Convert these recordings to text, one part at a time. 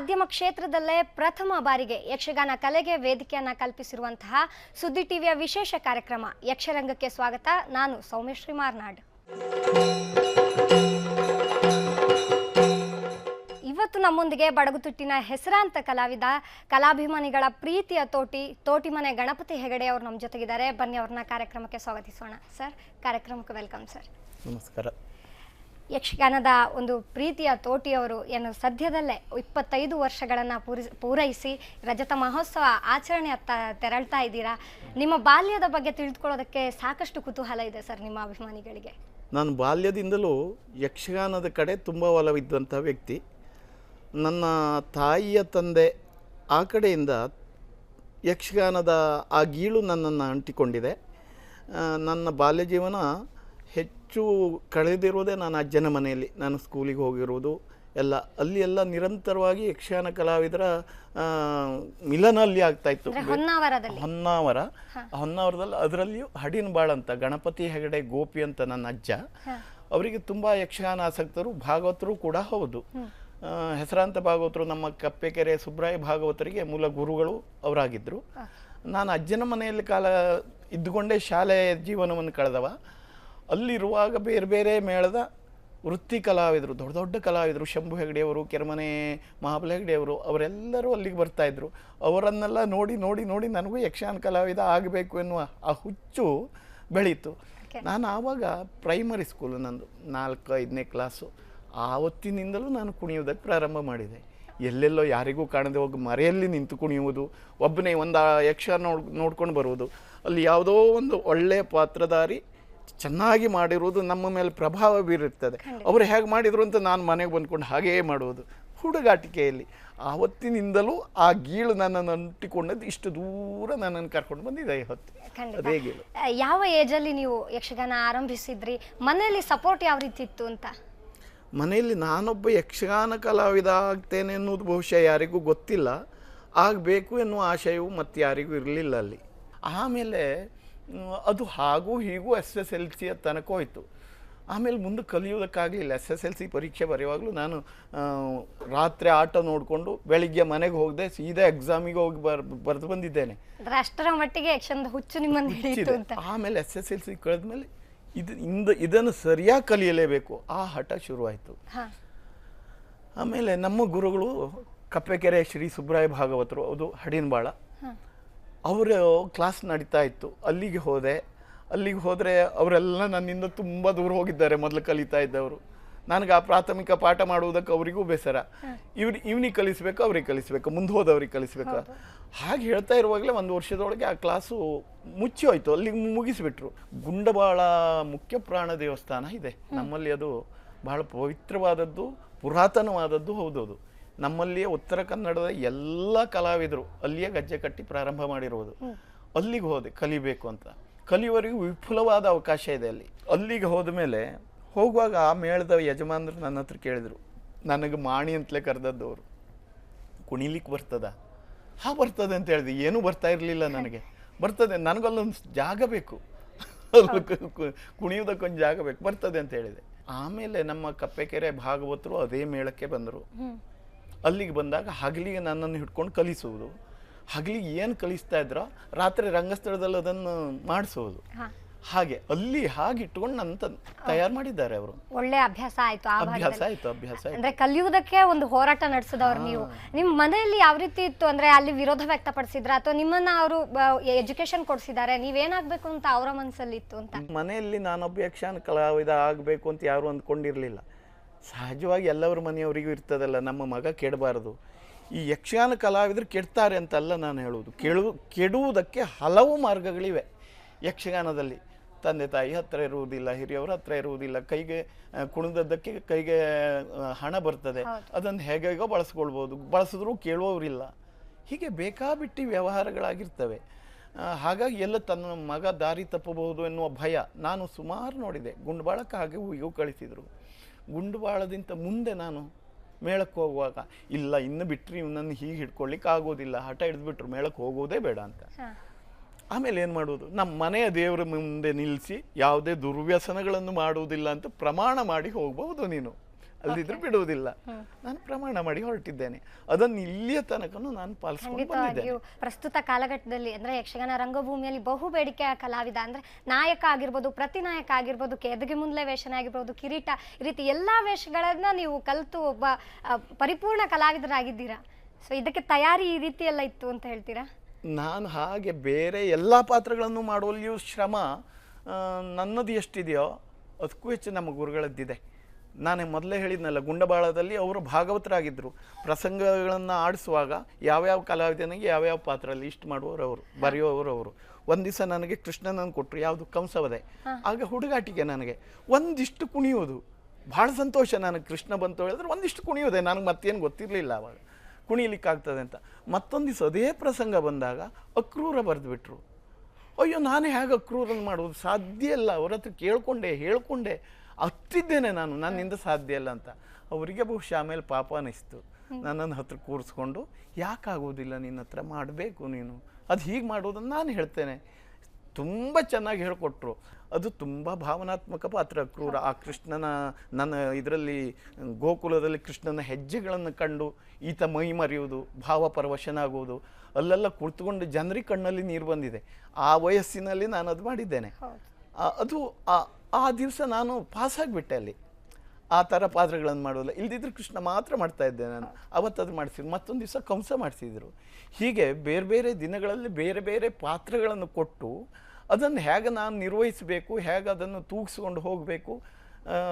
ಮಾಧ್ಯಮ ಕ್ಷೇತ್ರದಲ್ಲೇ ಪ್ರಥಮ ಬಾರಿಗೆ ಯಕ್ಷಗಾನ ಕಲೆಗೆ ವೇದಿಕೆಯನ್ನ ಕಲ್ಪಿಸಿರುವಂತಹ ಸುದ್ದಿ ಟಿವಿಯ ವಿಶೇಷ ಕಾರ್ಯಕ್ರಮ ಯಕ್ಷರಂಗಕ್ಕೆ ಸ್ವಾಗತ. ನಾನು ಸೌಮ್ಯಶ್ರೀ ಮಾರ್ನಾಡ್. ಇವತ್ತು ನಮ್ಮೊಂದಿಗೆ ಬಡಗುತುಟ್ಟಿನ ಹೆಸರಾಂತ ಕಲಾವಿದ, ಕಲಾಭಿಮಾನಿಗಳ ಪ್ರೀತಿಯ ತೋಟಿ, ತೋಟಿಮನೆ ಗಣಪತಿ ಹೆಗಡೆ ಅವರು ನಮ್ಮ ಜೊತೆಗಿದ್ದಾರೆ. ಬನ್ನಿ ಅವ್ರನ್ನ ಕಾರ್ಯಕ್ರಮಕ್ಕೆ ಸ್ವಾಗತಿಸೋಣ. ಸರ್, ಕಾರ್ಯಕ್ರಮಕ್ಕೆ ವೆಲ್ಕಮ್ ಸರ್. ನಮಸ್ಕಾರ. ಯಕ್ಷಗಾನದ ಒಂದು ಪ್ರೀತಿಯ ತೋಟಿಯವರು ಏನು ಸದ್ಯದಲ್ಲೇ ಇಪ್ಪತ್ತೈದು ವರ್ಷಗಳನ್ನು ಪೂರಿ, ಪೂರೈಸಿ ರಜತ ಮಹೋತ್ಸವ ಆಚರಣೆ ಅತ್ತ ತೆರಳ್ತಾ ಇದ್ದೀರಾ? ನಿಮ್ಮ ಬಾಲ್ಯದ ಬಗ್ಗೆ ತಿಳಿದುಕೊಳ್ಳೋದಕ್ಕೆ ಸಾಕಷ್ಟು ಕುತೂಹಲ ಇದೆ ಸರ್ ನಿಮ್ಮ ಅಭಿಮಾನಿಗಳಿಗೆ. ನಾನು ಬಾಲ್ಯದಿಂದಲೂ ಯಕ್ಷಗಾನದ ಕಡೆ ತುಂಬ ಒಲವಿದ್ದಂಥ ವ್ಯಕ್ತಿ. ನನ್ನ ತಾಯಿಯ ತಂದೆ ಆ ಕಡೆಯಿಂದ ಯಕ್ಷಗಾನದ ಆ ಗೀಳು ನನ್ನನ್ನು ಅಂಟಿಕೊಂಡಿದೆ. ನನ್ನ ಬಾಲ್ಯ ಜೀವನ ಹೆಚ್ಚು ಕಳೆದಿರೋದೇ ನಾನು ಅಜ್ಜನ ಮನೆಯಲ್ಲಿ. ನಾನು ಸ್ಕೂಲಿಗೆ ಹೋಗಿರೋದು ಎಲ್ಲ. ಅಲ್ಲಿ ಎಲ್ಲ ನಿರಂತರವಾಗಿ ಯಕ್ಷಗಾನ ಕಲಾವಿದರ ಮಿಲನ ಅಲ್ಲಿ ಆಗ್ತಾ ಇತ್ತು. ಹೊನ್ನಾವರ. ಹೊನ್ನಾವರದಲ್ಲಿ ಅದರಲ್ಲಿಯೂ ಹಡಿನಬಾಳ್ ಅಂತ ಗಣಪತಿ ಹೆಗಡೆ ಗೋಪಿ ಅಂತ ನನ್ನ ಅಜ್ಜ. ಅವರಿಗೆ ತುಂಬ ಯಕ್ಷಗಾನ ಆಸಕ್ತರು ಭಾಗವತರು ಕೂಡ ಹೌದು. ಹೆಸರಾಂತ ಭಾಗವತರು ನಮ್ಮ ಕಪ್ಪೆಕೆರೆ ಸುಬ್ರಾಯ ಭಾಗವತರಿಗೆ ಮೂಲ ಗುರುಗಳು ಅವರಾಗಿದ್ದರು ನಾನು ಅಜ್ಜನ ಮನೆಯಲ್ಲಿ ಕಾಲ ಇದ್ದುಕೊಂಡೇ ಶಾಲೆ ಜೀವನವನ್ನು ಕಳೆದವ. ಅಲ್ಲಿರುವಾಗ ಬೇರೆ ಬೇರೆ ಮೇಳದ ವೃತ್ತಿ ಕಲಾವಿದರು ದೊಡ್ಡ ದೊಡ್ಡ ಕಲಾವಿದರು ಶಂಭು ಹೆಗಡೆಯವರು ಕೆರಮನೆ ಮಹಾಬಲ ಹೆಗಡೆಯವರು ಅವರೆಲ್ಲರೂ ಅಲ್ಲಿಗೆ ಬರ್ತಾಯಿದ್ರು ಅವರನ್ನೆಲ್ಲ ನೋಡಿ ನೋಡಿ ನೋಡಿ ನನಗೂ ಯಕ್ಷಗಾನ ಕಲಾವಿದ ಆಗಬೇಕು ಎನ್ನುವ ಆ ಹುಚ್ಚು ಬೆಳೀತು. ನಾನು ಆವಾಗ ಪ್ರೈಮರಿ ಸ್ಕೂಲು ನಂದು ನಾಲ್ಕು ಐದನೇ ಕ್ಲಾಸು ಆವತ್ತಿನಿಂದಲೂ ನಾನು ಕುಣಿಯೋದಕ್ಕೆ ಪ್ರಾರಂಭ ಮಾಡಿದೆ. ಎಲ್ಲೆಲ್ಲೋ ಯಾರಿಗೂ ಕಾಣದೆ ಹೋಗಿ ಮರೆಯಲ್ಲಿ ನಿಂತು ಕುಣಿಯುವುದು ಒಬ್ಬನೇ ಒಂದು ಯಕ್ಷ ನೋಡ್ ನೋಡ್ಕೊಂಡು ಬರುವುದು. ಅಲ್ಲಿ ಯಾವುದೋ ಒಂದು ಒಳ್ಳೆಯ ಪಾತ್ರಧಾರಿ ಚೆನ್ನಾಗಿ ಮಾಡಿರುವುದು ನಮ್ಮ ಮೇಲೆ ಪ್ರಭಾವ ಬೀರುತ್ತದೆ ಅವರು ಹೇಗೆ ಮಾಡಿದರು ಅಂತ ನಾನು ಮನೆಗೆ ಬಂದ್ಕೊಂಡು ಹಾಗೆಯೇ ಮಾಡುವುದು ಹುಡುಗಾಟಿಕೆಯಲ್ಲಿ ಆವತ್ತಿನಿಂದಲೂ ಆ ಗೀಳು ನನ್ನನ್ನು ಅಂಟಿಕೊಂಡದ್ದು ಇಷ್ಟು ದೂರ ನನ್ನನ್ನು ಕರ್ಕೊಂಡು ಬಂದಿದೆ ಹೊತ್ತು ಖಂಡಿತ. ಅದೇ ಗೀಳು ಯಾವ ಏಜಲ್ಲಿ ನೀವು ಯಕ್ಷಗಾನ ಆರಂಭಿಸಿದ್ರಿ? ಮನೆಯಲ್ಲಿ ಸಪೋರ್ಟ್ ಯಾವ ರೀತಿ ಇತ್ತು ಅಂತ? ಮನೆಯಲ್ಲಿ ನಾನೊಬ್ಬ ಯಕ್ಷಗಾನ ಕಲಾವಿದ ಆಗ್ತೇನೆ ಅನ್ನೋದು ಬಹುಶಃ ಯಾರಿಗೂ ಗೊತ್ತಿಲ್ಲ. ಆಗಬೇಕು ಎನ್ನುವ ಆಶಯವು ಮತ್ತೆ ಯಾರಿಗೂ ಇರಲಿಲ್ಲ ಅಲ್ಲಿ. ಆಮೇಲೆ ಅದು ಹಾಗೂ ಹೀಗೂ ಎಸ್ ಎಸ್ ಎಲ್ ಸಿಯ ತನಕ ಹೋಯಿತು. ಆಮೇಲೆ ಮುಂದೆ ಕಲಿಯೋದಕ್ಕಾಗಲಿಲ್ಲ. ಎಸ್ ಎಸ್ ಎಲ್ ಸಿ ಪರೀಕ್ಷೆ ಬರೆಯುವಾಗಲೂ ನಾನು ರಾತ್ರಿ ಆಟ ನೋಡಿಕೊಂಡು ಬೆಳಿಗ್ಗೆ ಮನೆಗೆ ಹೋಗದೆ ಸೀದಾ ಎಕ್ಸಾಮಿಗೆ ಹೋಗಿ ಬರ್ ಬರೆದು ಬಂದಿದ್ದೇನೆ. ರಾಷ್ಟ್ರ ಮಟ್ಟಿಗೆ ಹುಚ್ಚು ಆಮೇಲೆ ಎಸ್ ಎಸ್ ಎಲ್ ಸಿ ಕಳೆದ್ಮೇಲೆ ಇದು ಇಂದ ಇದನ್ನು ಸರಿಯಾಗಿ ಕಲಿಯಲೇಬೇಕು. ಆ ಹಠ ಶುರುವಾಯಿತು. ಆಮೇಲೆ ನಮ್ಮ ಗುರುಗಳು ಕಪ್ಪೆಕೆರೆ ಶ್ರೀ ಸುಬ್ರಾಯ ಭಾಗವತರು ಅದು ಹಡಿನಬಾಳ. ಅವರ ಕ್ಲಾಸ್ ನಡೀತಾ ಇತ್ತು. ಅಲ್ಲಿಗೆ ಹೋದೆ. ಅಲ್ಲಿಗೆ ಹೋದರೆ ಅವರೆಲ್ಲ ನನ್ನಿಂದ ತುಂಬ ದೂರ ಹೋಗಿದ್ದಾರೆ ಮೊದಲು ಕಲಿತಾ ಇದ್ದವರು. ನನಗೆ ಆ ಪ್ರಾಥಮಿಕ ಪಾಠ ಮಾಡುವುದಕ್ಕೆ ಅವರಿಗೂ ಬೇಸರ. ಇವ್ರು ಇವನಿಗೆ ಕಲಿಸ್ಬೇಕು ಅವ್ರಿಗೆ ಕಲಿಸ್ಬೇಕು ಮುಂದೆ ಹೋದವ್ರಿಗೆ ಕಲಿಸ್ಬೇಕು ಹಾಗೆ ಹೇಳ್ತಾ ಇರುವಾಗಲೇ ಒಂದು ವರ್ಷದೊಳಗೆ ಆ ಕ್ಲಾಸು ಮುಚ್ಚಿ ಹೋಯಿತು ಅಲ್ಲಿಗೆ ಮುಗಿಸಿಬಿಟ್ರು. ಗುಂಡಬಾಳ ಮುಖ್ಯ ಪ್ರಾಣ ದೇವಸ್ಥಾನ ಇದೆ. ನಮ್ಮಲ್ಲಿ ಅದು ಬಹಳ ಪವಿತ್ರವಾದದ್ದು ಪುರಾತನವಾದದ್ದು ಹೌದು ಅದು ನಮ್ಮಲ್ಲಿಯೇ ಉತ್ತರ ಕನ್ನಡದ ಎಲ್ಲ ಕಲಾವಿದರು ಅಲ್ಲಿಯೇ ಗಜ್ಜೆ ಕಟ್ಟಿ ಪ್ರಾರಂಭ ಮಾಡಿರುವುದು. ಅಲ್ಲಿಗೆ ಹೋದೆ ಕಲಿಬೇಕು ಅಂತ. ಕಲಿಯುವರಿಗೂ ವಿಪುಲವಾದ ಅವಕಾಶ ಇದೆ ಅಲ್ಲಿ. ಅಲ್ಲಿಗೆ ಹೋದ ಮೇಲೆ ಹೋಗುವಾಗ ಆ ಮೇಳದ ಯಜಮಾನರು ನನ್ನ ಹತ್ರ ಕೇಳಿದರು ನನಗೆ ಮಾಣಿ ಅಂತಲೇ ಕರೆದದ್ದವರು ಕುಣಿಲಿಕ್ಕೆ ಬರ್ತದ? ಹಾ ಬರ್ತದೆ ಅಂತ ಹೇಳಿದೆ. ಏನೂ ಬರ್ತಾ ಇರಲಿಲ್ಲ ನನಗೆ. ಬರ್ತದೆ ನನಗಲ್ಲೊಂದು ಜಾಗ ಬೇಕು. ಕುಣಿಯೋದಕ್ಕೊಂದು ಜಾಗ ಬೇಕು. ಬರ್ತದೆ ಅಂತ ಹೇಳಿದೆ. ಆಮೇಲೆ ನಮ್ಮ ಕಪ್ಪೆಕೆರೆ ಭಾಗವತರು ಅದೇ ಮೇಳಕ್ಕೆ ಬಂದರು. ಅಲ್ಲಿಗೆ ಬಂದಾಗ ಹಗಲಿಗೆ ನನ್ನನ್ನು ಹಿಡ್ಕೊಂಡು ಕಲಿಸುವುದು. ಹಗಲಿಗೆ ಏನು ಕಲಿಸ್ತಾ ಇದ್ರೋ ರಾತ್ರಿ ರಂಗಸ್ಥಳದಲ್ಲಿ ಅದನ್ನು ಮಾಡಿಸುವುದು ಹಾಗೆ ಅಲ್ಲಿ ಹಾಗೆ ಇಟ್ಕೊಂಡು ನನ್ನ ತಯಾರು ಮಾಡಿದ್ದಾರೆ ಅವರು. ಒಳ್ಳೆ ಅಭ್ಯಾಸ ಆಯ್ತು ಆ ಅಭ್ಯಾಸ ಆಯ್ತು ಅಭ್ಯಾಸ ಅಂದ್ರೆ ಕಲಿಯುವುದಕ್ಕೆ ಒಂದು ಹೋರಾಟ ನಡೆಸಿದವರು ನೀವು. ನಿಮ್ ಮನೆಯಲ್ಲಿ ಯಾವ ರೀತಿ ಇತ್ತು ಅಂದ್ರೆ ಅಲ್ಲಿ ವಿರೋಧ ವ್ಯಕ್ತಪಡಿಸಿದ್ರ? ಅಥವಾ ನಿಮ್ಮನ್ನ ಅವರು ಎಜುಕೇಶನ್ ಕೊಡ್ಸಿದ್ದಾರೆ ನೀವೇನಾಗಬೇಕು ಅಂತ ಅವರ ಮನಸ್ಸಲ್ಲಿ ಇತ್ತು ಅಂತ? ಮನೆಯಲ್ಲಿ ನಾನೊಬ್ಬ ಯಕ್ಷಗಾನ ಕಲಾವಿದ ಆಗಬೇಕು ಅಂತ ಯಾರು ಅಂದ್ಕೊಂಡಿರಲಿಲ್ಲ. ಸಹಜವಾಗಿ ಎಲ್ಲರ ಮನೆಯವರಿಗೂ ಇರ್ತದಲ್ಲ ನಮ್ಮ ಮಗ ಕೆಡಬಾರದು. ಈ ಯಕ್ಷಗಾನ ಕಲಾವಿದರು ಕೆಡ್ತಾರೆ ಅಂತಲ್ಲ ನಾನು ಹೇಳುವುದು. ಕೆಡು ಕೆಡುವುದಕ್ಕೆ ಹಲವು ಮಾರ್ಗಗಳಿವೆ ಯಕ್ಷಗಾನದಲ್ಲಿ. ತಂದೆ ತಾಯಿ ಹತ್ತಿರ ಇರುವುದಿಲ್ಲ ಹಿರಿಯವ್ರ ಹತ್ತಿರ ಇರುವುದಿಲ್ಲ ಕೈಗೆ ಕುಣಿದದ್ದಕ್ಕೆ ಕೈಗೆ ಹಣ ಬರ್ತದೆ. ಅದನ್ನು ಹೇಗೇಗೋ ಬಳಸ್ಕೊಳ್ಬೋದು. ಬಳಸಿದ್ರೂ ಕೇಳುವವರಿಲ್ಲ. ಹೀಗೆ ಬೇಕಾಬಿಟ್ಟಿ ವ್ಯವಹಾರಗಳಾಗಿರ್ತವೆ. ಹಾಗಾಗಿ ಎಲ್ಲ ತನ್ನ ಮಗ ದಾರಿ ತಪ್ಪಬಹುದು ಎನ್ನುವ ಭಯ ನಾನು ಸುಮಾರು ನೋಡಿದೆ. ಗುಂಡ್ಬಾಳಕ್ಕೆ ಹಾಗೆ ಹೂವಿಗೂ ಕಳಿಸಿದರು. ಗುಂಡುಬಾಳದಿಂದ ಮುಂದೆ ನಾನು ಮೇಳಕ್ಕೆ ಹೋಗುವಾಗ ಇಲ್ಲ ಇನ್ನು ಬಿಟ್ಟರೆ ಇವನನ್ನು ಹೀಗೆ ಹಿಡ್ಕೊಳ್ಳಿಕ್ಕೆ ಆಗೋದಿಲ್ಲ ಹಠ ಹಿಡಿದ್ಬಿಟ್ರು ಮೇಳಕ್ಕೆ ಹೋಗೋದೇ ಬೇಡ ಅಂತ. ಆಮೇಲೆ ಏನು ಮಾಡೋದು ನಮ್ಮ ಮನೆಯ ದೇವರ ಮುಂದೆ ನಿಲ್ಲಿಸಿ ಯಾವುದೇ ದುರ್ವ್ಯಸನಗಳನ್ನು ಮಾಡುವುದಿಲ್ಲ ಅಂತ ಪ್ರಮಾಣ ಮಾಡಿ ಹೋಗಬಹುದು ನೀನು. ಅಲ್ದಿದ್ರೆ ಬಿಡುವುದಿಲ್ಲ. ನಾನು ಪ್ರಮಾಣ ಮಾಡಿ ಹೊರಟಿದ್ದೇನೆ. ಅದನ್ನು ಇಲ್ಲಿಯ ತನಕನೂ ನಾನು ಪಾಲಿಸ್ಕೊಂಡು ಬಂದಿದ್ದೇನೆ. ಪ್ರಸ್ತುತ ಕಾಲಘಟ್ಟದಲ್ಲಿ ಅಂದ್ರೆ ಯಕ್ಷಗಾನ ರಂಗಭೂಮಿಯಲ್ಲಿ ಬಹು ಬೇಡಿಕೆಯ ಕಲಾವಿದ ಅಂದ್ರೆ ನಾಯಕ ಆಗಿರ್ಬೋದು ಪ್ರತಿನಾಯಕ ಆಗಿರ್ಬೋದು ಕೆದಗೆ ಮುಂದ್ಲೆ ವೇಷನ ಆಗಿರ್ಬೋದು ಕಿರೀಟ ಈ ರೀತಿ ಎಲ್ಲಾ ವೇಷಗಳನ್ನ ನೀವು ಕಲಿತು ಒಬ್ಬ ಪರಿಪೂರ್ಣ ಕಲಾವಿದರಾಗಿದ್ದೀರಾ? ಸೊ ಇದಕ್ಕೆ ತಯಾರಿ ಈ ರೀತಿ ಎಲ್ಲ ಇತ್ತು ಅಂತ ಹೇಳ್ತೀರಾ? ನಾನು ಹಾಗೆ ಬೇರೆ ಎಲ್ಲ ಪಾತ್ರಗಳನ್ನು ಮಾಡುವಲ್ಲಿಯೂ ಶ್ರಮ ನನ್ನದು ಎಷ್ಟಿದೆಯೋ ಅದಕ್ಕೂ ಹೆಚ್ಚು ನಮ್ಮ ಗುರುಗಳದ್ದಿದೆ. ನಾನು ಮೊದಲೇ ಹೇಳಿದ್ನಲ್ಲ ಗುಂಡಬಾಳದಲ್ಲಿ ಅವರು ಭಾಗವತರಾಗಿದ್ದರು ಪ್ರಸಂಗಗಳನ್ನು ಆಡಿಸುವಾಗ ಯಾವ್ಯಾವ ಕಲಾವಿದನಿಗೆ ಯಾವ್ಯಾವ ಪಾತ್ರದಲ್ಲಿ ಇಷ್ಟು ಮಾಡುವವರು ಅವರು ಬರೆಯುವವರು ಅವರು. ಒಂದು ದಿವಸ ನನಗೆ ಕೃಷ್ಣನನ್ನು ಕೊಟ್ಟರು ಯಾವುದು ಕಂಸವದೆ. ಆಗ ಹುಡುಗಾಟಿಗೆ ನನಗೆ. ಒಂದಿಷ್ಟು ಕುಣಿಯೋದು ಭಾಳ ಸಂತೋಷ ನನಗೆ ಕೃಷ್ಣ ಬಂತು ಹೇಳಿದ್ರೆ ಒಂದಿಷ್ಟು ಕುಣಿಯೋದೆ ನನಗೆ ಮತ್ತೇನು ಗೊತ್ತಿರಲಿಲ್ಲ ಅವಾಗ. ಕುಣಿಲಿಕ್ಕಾಗ್ತದೆ ಅಂತ. ಮತ್ತೊಂದು ದಿವಸ ಅದೇ ಪ್ರಸಂಗ ಬಂದಾಗ ಅಕ್ರೂರ ಬರೆದುಬಿಟ್ರು. ಅಯ್ಯೋ ನಾನು ಹೇಗೆ ಅಕ್ರೂರನ್ನು ಮಾಡೋದು ಸಾಧ್ಯ ಇಲ್ಲ. ಅವ್ರ ಹತ್ರ ಕೇಳ್ಕೊಂಡೆ ಹೇಳ್ಕೊಂಡೆ. ಹತ್ತಿದ್ದೇನೆ ನಾನು ನನ್ನಿಂದ ಸಾಧ್ಯ ಇಲ್ಲ ಅಂತ. ಅವರಿಗೆ ಬಹುಶಃ ಆಮೇಲೆ ಪಾಪ ಅನ್ನಿಸ್ತು ನನ್ನನ್ನು ಹತ್ರ ಕೂರಿಸ್ಕೊಂಡು ಯಾಕಾಗೋದಿಲ್ಲ ನಿನ್ನ ಹತ್ರ ಮಾಡಬೇಕು ನೀನು. ಅದು ಹೀಗೆ ಮಾಡೋದನ್ನು ನಾನು ಹೇಳ್ತೇನೆ. ತುಂಬ ಚೆನ್ನಾಗಿ ಹೇಳಿಕೊಟ್ರು. ಅದು ತುಂಬ ಭಾವನಾತ್ಮಕ ಪಾತ್ರ ಕ್ರೂರ ಆ ಕೃಷ್ಣನ ನನ್ನ ಇದರಲ್ಲಿ ಗೋಕುಲದಲ್ಲಿ ಕೃಷ್ಣನ ಹೆಜ್ಜೆಗಳನ್ನು ಕಂಡು ಈತ ಮೈ ಮರೆಯುವುದು ಭಾವಪರವಶನಾಗುವುದು ಅಲ್ಲೆಲ್ಲ ಕುಳಿತುಕೊಂಡು ಜನರಿಗೆ ಕಣ್ಣಲ್ಲಿ ನೀರು ಬಂದಿದೆ. ಆ ವಯಸ್ಸಿನಲ್ಲಿ ನಾನು ಅದು ಮಾಡಿದ್ದೇನೆ. ಅದು ಆ- ದಿವಸ ನಾನು ಪಾಸ್ ಆಗಿಬಿಟ್ಟೆ ಅಲ್ಲಿ. ಆ ಥರ ಪಾತ್ರಗಳನ್ನು ಮಾಡೋಲ್ಲ ಇಲ್ದಿದ್ರೆ ಕೃಷ್ಣ ಮಾತ್ರ ಮಾಡ್ತಾ ಇದ್ದೆ ನಾನು. ಅವತ್ತದು ಮಾಡಿಸಿದ್ರು. ಮತ್ತೊಂದು ದಿವಸ ಕಂಸ ಮಾಡಿಸಿದರು. ಹೀಗೆ ಬೇರೆ ಬೇರೆ ದಿನಗಳಲ್ಲಿ ಬೇರೆ ಬೇರೆ ಪಾತ್ರಗಳನ್ನು ಕೊಟ್ಟು ಅದನ್ನು ಹೇಗೆ ನಾನು ನಿರ್ವಹಿಸಬೇಕು, ಹೇಗೆ ಅದನ್ನು ತೂಗಿಸ್ಕೊಂಡು ಹೋಗಬೇಕು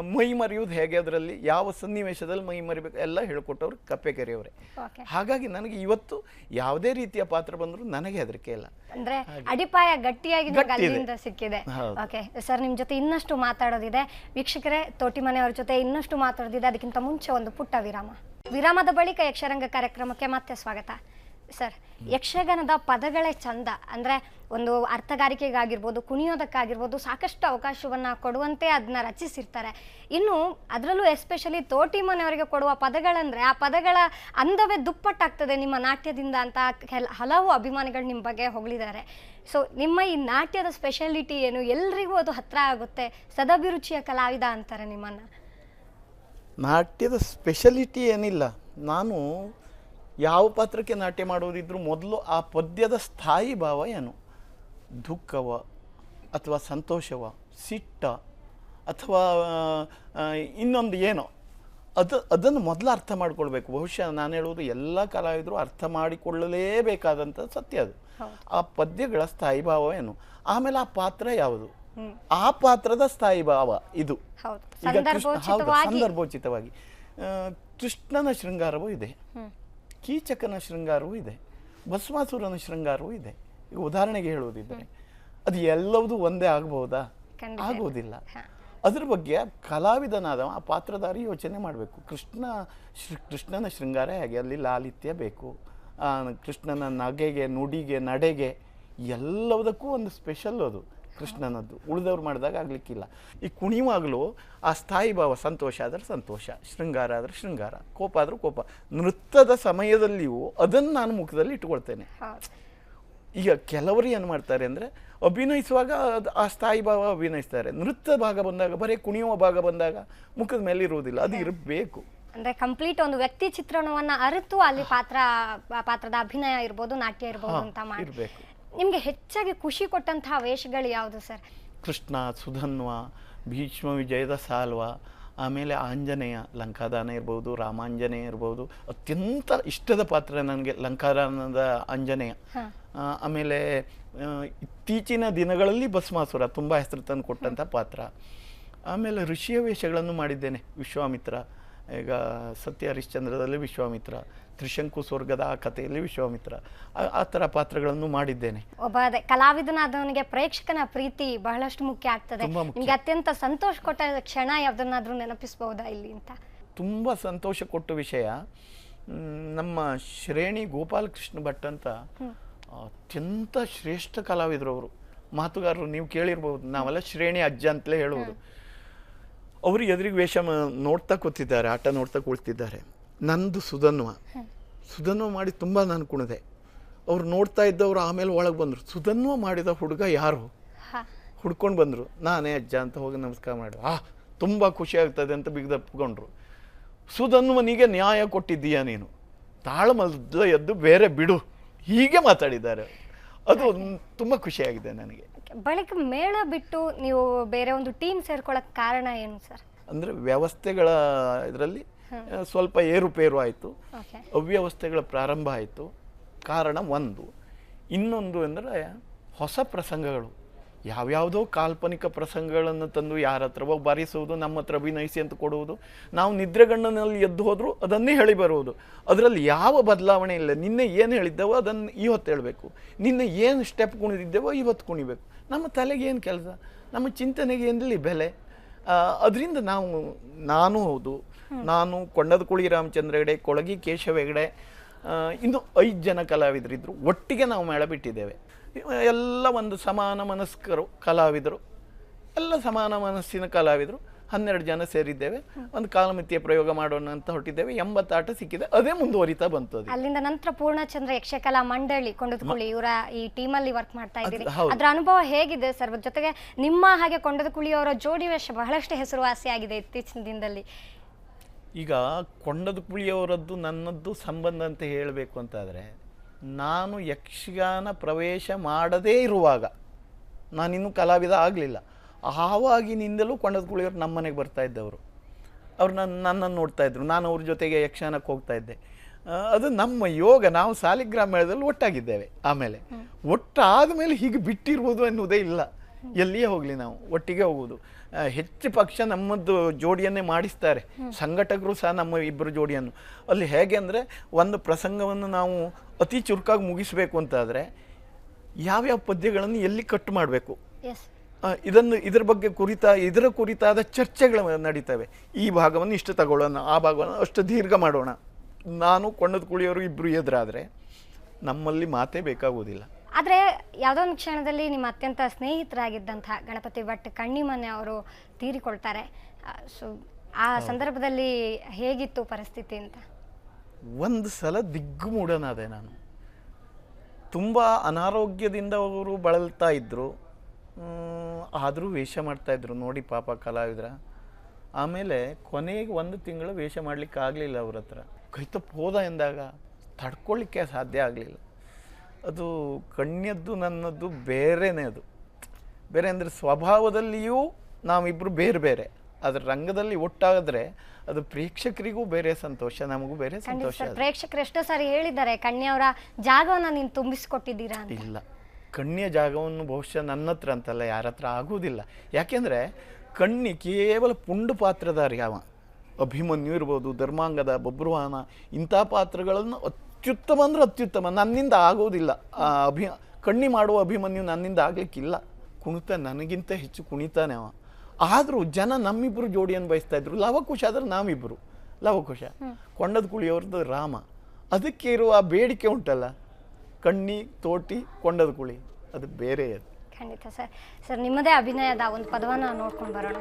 ಮೈ ಮರೆಯೋದು ಹೇಗೆ ಅದರಲ್ಲಿ? ಯಾವ ಸನ್ನಿವೇಶದಲ್ಲಿ ಮೈ ಮರಿಬೇಕು? ಎಲ್ಲ ಹೇಳ್ಕೊಟ್ಟವ್ರು ಕಪ್ಪೆಕೆರೆಯವರೇ. ಓಕೆ ಹಾಗಾಗಿ ನನಗೆ ಇವತ್ತು ಯಾವುದೇ ರೀತಿಯ ಪಾತ್ರ ಬಂದರೂ ನನಗೆ ಹೆದರಿಕೆ ಇಲ್ಲ. ಅಂದ್ರೆ ಅಡಿಪಾಯ ಗಟ್ಟಿಯಾಗಿ ಸಿಕ್ಕಿದೆ. ಓಕೆ ಸರ್ ನಿಮ್ ಜೊತೆ ಇನ್ನಷ್ಟು ಮಾತಾಡೋದಿದೆ. ವೀಕ್ಷಕರೇ ತೋಟಿ ಮನೆಯವ್ರ ಜೊತೆ ಇನ್ನಷ್ಟು ಮಾತಾಡೋದಿದೆ. ಅದಕ್ಕಿಂತ ಮುಂಚೆ ಒಂದು ಪುಟ್ಟ ವಿರಾಮ. ವಿರಾಮದ ಬಳಿಕ ಯಕ್ಷರಂಗ ಕಾರ್ಯಕ್ರಮಕ್ಕೆ ಮತ್ತೆ ಸ್ವಾಗತ. ಸರ್ ಯಕ್ಷಗಾನದ ಪದಗಳೇ ಚಂದ. ಅಂದ್ರೆ ಒಂದು ಅರ್ಥಗಾರಿಕೆಗಾಗಿರ್ಬೋದು, ಕುಣಿಯೋದಕ್ಕಾಗಿರ್ಬೋದು ಸಾಕಷ್ಟು ಅವಕಾಶವನ್ನು ಕೊಡುವಂತೆ ಅದನ್ನ ರಚಿಸಿರ್ತಾರೆ. ಇನ್ನು ಅದರಲ್ಲೂ ಎಸ್ಪೆಷಲಿ ತೋಟಿ ಮನೆಯವರಿಗೆ ಕೊಡುವ ಪದಗಳಂದರೆ ಆ ಪದಗಳ ಅಂದವೇ ದುಪ್ಪಟ್ಟಾಗ್ತದೆ ನಿಮ್ಮ ನಾಟ್ಯದಿಂದ ಅಂತ ಕೆಲ ಹಲವು ಅಭಿಮಾನಿಗಳು ನಿಮ್ಮ ಬಗ್ಗೆ ಹೊಗಳಿದ್ದಾರೆ. ಸೊ ನಿಮ್ಮ ಈ ನಾಟ್ಯದ ಸ್ಪೆಷಾಲಿಟಿ ಏನು? ಎಲ್ರಿಗೂ ಅದು ಹತ್ರ ಆಗುತ್ತೆ. ಸದಭಿರುಚಿಯ ಕಲಾವಿದ ಅಂತಾರೆ ನಿಮ್ಮನ್ನ. ನಾಟ್ಯದ ಸ್ಪೆಷಲಿಟಿ ಏನಿಲ್ಲ. ನಾನು ಯಾವ ಪಾತ್ರಕ್ಕೆ ನಾಟ್ಯ ಮಾಡೋದಿದ್ರು ಮೊದಲು ಆ ಪದ್ಯದ ಸ್ಥಾಯಿ ಭಾವ ಏನು? ದುಃಖವ ಅಥವಾ ಸಂತೋಷವ ಸಿಟ್ಟ ಅಥವಾ ಇನ್ನೊಂದು ಏನೋ ಅದು ಅದನ್ನು ಮೊದಲು ಅರ್ಥ ಮಾಡಿಕೊಳ್ಬೇಕು. ಬಹುಶಃ ನಾನು ಹೇಳುವುದು ಎಲ್ಲ ಕಲಾವಿದರು ಅರ್ಥ ಮಾಡಿಕೊಳ್ಳಲೇಬೇಕಾದಂಥ ಸತ್ಯ ಅದು. ಆ ಪದ್ಯಗಳ ಸ್ಥಾಯಿ ಭಾವ ಏನು? ಆಮೇಲೆ ಆ ಪಾತ್ರ ಯಾವುದು? ಆ ಪಾತ್ರದ ಸ್ಥಾಯಿ ಭಾವ ಇದು. ಈಗ ಸಂದರ್ಭೋಚಿತವಾಗಿ ಕೃಷ್ಣನ ಶೃಂಗಾರವೂ ಇದೆ. ಕೀಚಕನ ಶೃಂಗಾರವೂ ಇದೆ. ಭಸ್ಮಾಸುರನ ಶೃಂಗಾರವೂ ಇದೆ. ಈಗ ಉದಾಹರಣೆಗೆ ಹೇಳುವುದಿದ್ದರೆ ಅದು ಎಲ್ಲವೂ ಒಂದೇ ಆಗಬಹುದಾ. ಆಗುವುದಿಲ್ಲ. ಅದ್ರ ಬಗ್ಗೆ ಕಲಾವಿದನಾದ ಆ ಪಾತ್ರಧಾರಿ ಯೋಚನೆ ಮಾಡಬೇಕು. ಕೃಷ್ಣ ಶ್ರೀ ಕೃಷ್ಣನ ಶೃಂಗಾರ ಹೇಗೆ? ಅಲ್ಲಿ ಲಾಲಿತ್ಯ ಬೇಕು ಕೃಷ್ಣನ ನಗೆಗೆ ನುಡಿಗೆ ನಡೆಗೆ ಎಲ್ಲದಕ್ಕೂ ಒಂದು ಸ್ಪೆಷಲ್ ಅದು ಕೃಷ್ಣನದ್ದು. ಉಳಿದವ್ರು ಮಾಡಿದಾಗ ಆಗ್ಲಿಕ್ಕಿಲ್ಲ. ಈ ಕುಣಿವಾಗಲೂ ಆ ಸ್ಥಾಯಿ ಭಾವ ಸಂತೋಷ ಆದರೆ ಸಂತೋಷ ಶೃಂಗಾರ ಆದರೆ ಶೃಂಗಾರ ಕೋಪ ಆದರೂ ಕೋಪ. ನೃತ್ಯದ ಸಮಯದಲ್ಲಿಯೂ ಅದನ್ನು ನಾನು ಮುಖದಲ್ಲಿ ಇಟ್ಕೊಳ್ತೇನೆ ಈಗ ಕೆಲವರು ಏನು ಮಾಡ್ತಾರೆ ಅಂದರೆ ಅಭಿನಯಿಸುವಾಗ ಅದು ಆ ಸ್ಥಾಯಿ ಭಾವ ಅಭಿನಯಿಸ್ತಾರೆ. ನೃತ್ಯ ಭಾಗ ಬಂದಾಗ ಬರೀ ಕುಣಿಯುವ ಭಾಗ ಬಂದಾಗ ಮುಖದ ಮೇಲೆ ಇರುವುದಿಲ್ಲ ಅದು ಇರಬೇಕು. ಅಂದ್ರೆ ಕಂಪ್ಲೀಟ್ ಒಂದು ವ್ಯಕ್ತಿ ಚಿತ್ರಣವನ್ನ ಅರಿತು ಅಲ್ಲಿ ಪಾತ್ರ ಪಾತ್ರದ ಅಭಿನಯ ಇರ್ಬೋದು ನಾಟ್ಯ ಇರ್ಬೋದು ಅಂತ ಮಾಡಿ. ನಿಮಗೆ ನಿಮ್ಗೆ ಹೆಚ್ಚಾಗಿ ಖುಷಿ ಕೊಟ್ಟಂತಹ ವೇಷಗಳು ಯಾವುದು ಸರ್? ಕೃಷ್ಣ ಸುಧನ್ವ ಭೀಷ್ಮ ವಿಜಯದ ಸಾಲ್ವ ಆಮೇಲೆ ಆಂಜನೇಯ ಲಂಕಾದಾನ ಇರ್ಬೋದು ರಾಮಾಂಜನೇಯ ಇರ್ಬೋದು ಅತ್ಯಂತ ಇಷ್ಟದ ಪಾತ್ರ ನನಗೆ ಲಂಕಾದಾನದ ಆಂಜನೇಯ. ಆಮೇಲೆ ಇತ್ತೀಚಿನ ದಿನಗಳಲ್ಲಿ ಭಸ್ಮಾಸುರ ತುಂಬ ಹೆಸರು ತಂದು ಕೊಟ್ಟಂಥ ಪಾತ್ರ. ಆಮೇಲೆ ಋಷಿಯ ವೇಷಗಳನ್ನು ಮಾಡಿದ್ದೇನೆ ವಿಶ್ವಾಮಿತ್ರ. ಈಗ ಸತ್ಯ ಹರಿಶ್ಚಂದ್ರದಲ್ಲಿ ವಿಶ್ವಾಮಿತ್ರ. ತ್ರಿಶಂಕು ಸ್ವರ್ಗದ ಆ ಕಥೆಯಲ್ಲಿ ವಿಶ್ವಾಮಿತ್ರ. ಆ- ಥರ ಪಾತ್ರಗಳನ್ನು ಮಾಡಿದ್ದೇನೆ. ಒಬ್ಬ ಅದೇ ಕಲಾವಿದನಾದವನಿಗೆ ಪ್ರೇಕ್ಷಕನ ಪ್ರೀತಿ ಬಹಳಷ್ಟು ಮುಖ್ಯ ಆಗ್ತದೆ. ನಿಮಗೆ ಅತ್ಯಂತ ಸಂತೋಷ ಕೊಟ್ಟ ಕ್ಷಣ ಯಾವುದನ್ನಾದ್ರೂ ನೆನಪಿಸಬಹುದಾ ಇಲ್ಲಿ ಅಂತ? ತುಂಬ ಸಂತೋಷ ಕೊಟ್ಟ ವಿಷಯ. ನಮ್ಮ ಶ್ರೇಣಿ ಗೋಪಾಲಕೃಷ್ಣ ಭಟ್ ಅಂತ ಅತ್ಯಂತ ಶ್ರೇಷ್ಠ ಕಲಾವಿದರು ಅವರು. ಮಾತುಗಾರರು ನೀವು ಕೇಳಿರ್ಬೋದು. ನಾವೆಲ್ಲ ಶ್ರೇಣಿ ಅಜ್ಜ ಅಂತಲೇ ಹೇಳುವುದು. ಅವರು ಎದುರಿಗೆ ವೇಷ ನೋಡ್ತಾ ಕೂತಿದ್ದಾರೆ ಆಟ ನೋಡ್ತಾ ಕುಳಿತಿದ್ದಾರೆ. ನಂದು ಸುಧನ್ವ. ಸುಧನ್ವ ಮಾಡಿ ತುಂಬ ನಾನು ಕುಣಿದೆ. ಅವ್ರು ನೋಡ್ತಾ ಇದ್ದವ್ರು ಆಮೇಲೆ ಒಳಗೆ ಬಂದರು. ಸುಧನ್ವ ಮಾಡಿದ ಹುಡುಗ ಯಾರು? ಹುಡ್ಕೊಂಡು ಬಂದರು. ನಾನೇ ಅಜ್ಜ ಅಂತ ಹೋಗಿ ನಮಸ್ಕಾರ ಮಾಡಿದ್ರು. ಆ ತುಂಬ ಖುಷಿ ಆಗ್ತದೆ ಅಂತ ಬಿಗ್ದಪ್ಕೊಂಡ್ರು ಸುಧನ್ವನಿಗೆ ನ್ಯಾಯ ಕೊಟ್ಟಿದ್ದೀಯಾ ನೀನು? ತಾಳಮದ್ದ ಎದ್ದು ಬೇರೆ ಬಿಡು. ಹೀಗೆ ಮಾತಾಡಿದ್ದಾರೆ. ಅದು ತುಂಬ ಖುಷಿಯಾಗಿದೆ ನನಗೆ. ಬಳಿಕ ಮೇಳ ಬಿಟ್ಟು ನೀವು ಬೇರೆ ಒಂದು ಟೀಮ್ ಸೇರ್ಕೊಳ್ಳೋಕೆ ಕಾರಣ ಏನು ಸರ್? ಅಂದರೆ ವ್ಯವಸ್ಥೆಗಳ ಇದರಲ್ಲಿ ಸ್ವಲ್ಪ ಏರುಪೇರು ಆಯಿತು. ಅವ್ಯವಸ್ಥೆಗಳ ಪ್ರಾರಂಭ ಆಯಿತು. ಕಾರಣ ಒಂದು. ಇನ್ನೊಂದು ಅಂದರೆ ಹೊಸ ಪ್ರಸಂಗಗಳು. ಯಾವ್ಯಾವುದೋ ಕಾಲ್ಪನಿಕ ಪ್ರಸಂಗಗಳನ್ನು ತಂದು ಯಾರ ಹತ್ರವೋ ಬಾರಿಸುವುದು ನಮ್ಮ ಹತ್ರ ಅಭಿನಯಿಸಿ ಅಂತ ಕೊಡುವುದು. ನಾವು ನಿದ್ರೆಗಣ್ಣನಲ್ಲಿ ಎದ್ದು ಹೋದರೂ ಅದನ್ನೇ ಹೇಳಿ ಬರುವುದು. ಅದರಲ್ಲಿ ಯಾವ ಬದಲಾವಣೆ ಇಲ್ಲ. ನಿನ್ನೆ ಏನು ಹೇಳಿದ್ದೆವೋ ಅದನ್ನು ಇವತ್ತು ಹೇಳಬೇಕು. ನಿನ್ನೆ ಏನು ಸ್ಟೆಪ್ ಕುಣಿದಿದ್ದೇವೋ ಇವತ್ತು ಕುಣಿಬೇಕು. ನಮ್ಮ ತಲೆಗೆ ಏನು ಕೆಲಸ? ನಮ್ಮ ಚಿಂತನೆಗೆ ಎಲ್ಲಿ ಬೆಲೆ? ಅದರಿಂದ ನಾವು ನಾನು ಹೌದು. ನಾನು ಕೊಂಡದ ಕುಳಿ ರಾಮಚಂದ್ರ ಹೆಗಡೆ ಕೊಳಗಿ ಕೇಶವ ಹೆಗಡೆ ಇನ್ನು ಐದು ಜನ ಕಲಾವಿದರಿದ್ದರು ಒಟ್ಟಿಗೆ ನಾವು ಮೇಳ ಬಿಟ್ಟಿದ್ದೇವೆ. ಎಲ್ಲ ಒಂದು ಸಮಾನ ಮನಸ್ಕರು ಕಲಾವಿದರು. ಎಲ್ಲ ಸಮಾನ ಮನಸ್ಸಿನ ಕಲಾವಿದರು. ಹನ್ನೆರಡು ಜನ ಸೇರಿದ್ದೇವೆ. ಒಂದು ಕಾಲಮಿತಿಯ ಪ್ರಯೋಗ ಮಾಡೋಣ ಅಂತ ಹೊಟ್ಟಿದ್ದೇವೆ ಎಂಬತ್ತು ಆಟ ಸಿಕ್ಕಿದೆ. ಅದೇ ಮುಂದುವರಿತಾ ಬಂತು ಅದು. ಅಲ್ಲಿಂದ ನಂತರ ಪೂರ್ಣಚಂದ್ರ ಯಕ್ಷಕಲಾ ಮಂಡಳಿ ಕೊಂಡದಕುಳಿ ಇವರ ಈ ಟೀಮಲ್ಲಿ ವರ್ಕ್ ಮಾಡ್ತಾ ಇದ್ದೀರಿ. ಅದರ ಅದ್ರ ಅನುಭವ ಹೇಗಿದೆ ಸರ್? ಜೊತೆಗೆ ನಿಮ್ಮ ಹಾಗೆ ಕೊಂಡದಕುಳಿ ಅವರ ಜೋಡಿ ವೇಷ ಬಹಳಷ್ಟು ಹೆಸರುವಾಸಿಯಾಗಿದೆ ಇತ್ತೀಚಿನ ದಿನದಲ್ಲಿ. ಈಗ ಕೊಂಡದ ಕುಳಿಯವರದ್ದು ನನ್ನದ್ದು ಸಂಬಂಧ ಅಂತ ಹೇಳಬೇಕು ಅಂತಾದರೆ ನಾನು ಯಕ್ಷಗಾನ ಪ್ರವೇಶ ಮಾಡದೇ ಇರುವಾಗ ನಾನಿನ್ನೂ ಕಲಾವಿದ ಆಗಲಿಲ್ಲ ಆವಾಗಿನಿಂದಲೂ ಕೊಂಡದ ಕುಳಿಯವರು ನಮ್ಮ ಮನೆಗೆ ಬರ್ತಾ ಇದ್ದವರು. ಅವ್ರು ನನ್ನ ನನ್ನನ್ನು ನೋಡ್ತಾ ಇದ್ರು ನಾನು ಅವ್ರ ಜೊತೆಗೆ ಯಕ್ಷಗಾನಕ್ಕೆ ಹೋಗ್ತಾ ಇದ್ದೆ. ಅದು ನಮ್ಮ ಯೋಗ ನಾವು ಸಾಲಿಗ್ರಾಮ ಮೇಳದಲ್ಲಿ ಒಟ್ಟಾಗಿದ್ದೇವೆ ಆಮೇಲೆ. ಒಟ್ಟಾದ ಮೇಲೆ ಹೀಗೆ ಬಿಟ್ಟಿರ್ಬೋದು ಅನ್ನೋದೇ ಇಲ್ಲ. ಎಲ್ಲಿಯೇ ಹೋಗಲಿ ನಾವು ಒಟ್ಟಿಗೆ ಹೋಗುವುದು. ಹೆಚ್ಚು ಪಕ್ಷ ನಮ್ಮದು ಜೋಡಿಯನ್ನೇ ಮಾಡಿಸ್ತಾರೆ. ಸಂಘಟಕರು ಸಹ ನಮ್ಮ ಇಬ್ಬರು ಜೋಡಿಯನ್ನು. ಅಲ್ಲಿ ಹೇಗೆ ಅಂದರೆ ಒಂದು ಪ್ರಸಂಗವನ್ನು ನಾವು ಅತಿ ಚುರುಕಾಗಿ ಮುಗಿಸಬೇಕು ಅಂತಾದರೆ ಯಾವ್ಯಾವ ಪದ್ಯಗಳನ್ನು ಎಲ್ಲಿ ಕಟ್ ಮಾಡಬೇಕು? ಇದನ್ನು ಇದರ ಬಗ್ಗೆ ಕುರಿತ ಇದರ ಕುರಿತಾದ ಚರ್ಚೆಗಳು ನಡೀತವೆ. ಈ ಭಾಗವನ್ನು ಇಷ್ಟು ತಗೊಳ್ಳೋಣ ಆ ಭಾಗವನ್ನು ಅಷ್ಟು ದೀರ್ಘ ಮಾಡೋಣ. ನಾನು ಕೊಂಡದ ಕುಳಿಯವರು ಇಬ್ಬರು ಎದುರಾದರೆ ನಮ್ಮಲ್ಲಿ ಮಾತೇ ಬೇಕಾಗುವುದಿಲ್ಲ. ಆದರೆ ಯಾವುದೋ ಒಂದು ಕ್ಷಣದಲ್ಲಿ ನಿಮ್ಮ ಅತ್ಯಂತ ಸ್ನೇಹಿತರಾಗಿದ್ದಂಥ ಗಣಪತಿ ಭಟ್ ಕಣ್ಣಿಮನೆ ಅವರು ತೀರಿಕೊಳ್ತಾರೆ. ಸೊ ಆ ಸಂದರ್ಭದಲ್ಲಿ ಹೇಗಿತ್ತು ಪರಿಸ್ಥಿತಿ ಅಂತ? ಒಂದು ಸಲ ದಿಗ್ಗುಮೂಢನಾದೆ ನಾನು. ತುಂಬ ಅನಾರೋಗ್ಯದಿಂದ ಅವರು ಬಳಲ್ತಾ ಇದ್ದರು ಆದರೂ ವೇಷ ಮಾಡ್ತಾಯಿದ್ರು ನೋಡಿ ಪಾಪ ಕಲಾವಿದ್ರ. ಆಮೇಲೆ ಕೊನೆಗೆ ಒಂದು ತಿಂಗಳು ವೇಷ ಮಾಡಲಿಕ್ಕೆ ಆಗಲಿಲ್ಲ ಅವ್ರ ಹತ್ರ. ಕೈತಪ್ಪ ಹೋದ ಎಂದಾಗ ತಡ್ಕೊಳ್ಳಿಕ್ಕೆ ಸಾಧ್ಯ ಆಗಲಿಲ್ಲ. ಅದು ಕಣ್ಯದ್ದು ನನ್ನದು ಬೇರೆನೇ ಅದು. ಬೇರೆ ಅಂದರೆ ಸ್ವಭಾವದಲ್ಲಿಯೂ ನಾವಿಬ್ಬರು ಬೇರೆ ಬೇರೆ. ಅದರ ರಂಗದಲ್ಲಿ ಒಟ್ಟಾದರೆ ಅದು ಪ್ರೇಕ್ಷಕರಿಗೂ ಬೇರೆ ಸಂತೋಷ ನಮಗೂ ಬೇರೆ ಸಂತೋಷ ಪ್ರೇಕ್ಷಕರು ಎಷ್ಟೋ ಸಾರಿ ಹೇಳಿದ್ದಾರೆ ಕಣ್ಯವರ ಜಾಗವನ್ನು ನೀನು ತುಂಬಿಸಿಕೊಟ್ಟಿದ್ದೀರಾ ಇಲ್ಲ. ಕಣ್ಣಿಯ ಜಾಗವನ್ನು ಬಹುಶಃ ನನ್ನ ಹತ್ರ ಅಂತಲ್ಲ ಯಾರ ಹತ್ರ ಆಗುವುದಿಲ್ಲ. ಯಾಕೆಂದರೆ ಕಣ್ಣಿ ಕೇವಲ ಪುಂಡು ಪಾತ್ರದಾರಿ ಅವ. ಅಭಿಮನ್ಯು ಇರ್ಬೋದು ಧರ್ಮಾಂಗದ ಬಬ್ರುವಾಹನ ಇಂಥ ಪಾತ್ರಗಳನ್ನು ಅತ್ಯುತ್ತಮ ಅಂದ್ರೆ ಅತ್ಯುತ್ತಮ. ನನ್ನಿಂದ ಆಗೋದಿಲ್ಲ. ಆ ಅಭಿ ಕಣ್ಣಿ ಮಾಡುವ ಅಭಿಮನ್ಯು ನನ್ನಿಂದ ಆಗಲಿಕ್ಕಿಲ್ಲ. ಕುಣಿತ ನನಗಿಂತ ಹೆಚ್ಚು ಕುಣಿತಾನೆ ಅವ. ಆದರೂ ಜನ ನಮ್ಮಿಬ್ಬರು ಜೋಡಿಯನ್ನು ಬಯಸ್ತಾ ಇದ್ರು. ಲವಕುಶ ಆದ್ರೆ ನಾವಿಬ್ಬರು ಲವಕುಶ. ಕೊಂಡದ ಕುಳಿಯವ್ರದ್ದು ರಾಮ. ಅದಕ್ಕೆ ಇರುವ ಆ ಬೇಡಿಕೆ ಉಂಟಲ್ಲ? ಕಣ್ಣಿ ತೋಟಿ ಕೊಂಡದ ಕುಳಿ. ಅದು ಬೇರೆ ಅದು. ಖಂಡಿತ ಸರ್. ಸರ್ ನಿಮ್ಮದೇ ಅಭಿನಯದ ಒಂದು ಪದವನ್ನು ನೋಡ್ಕೊಂಡು ಬರೋಣ.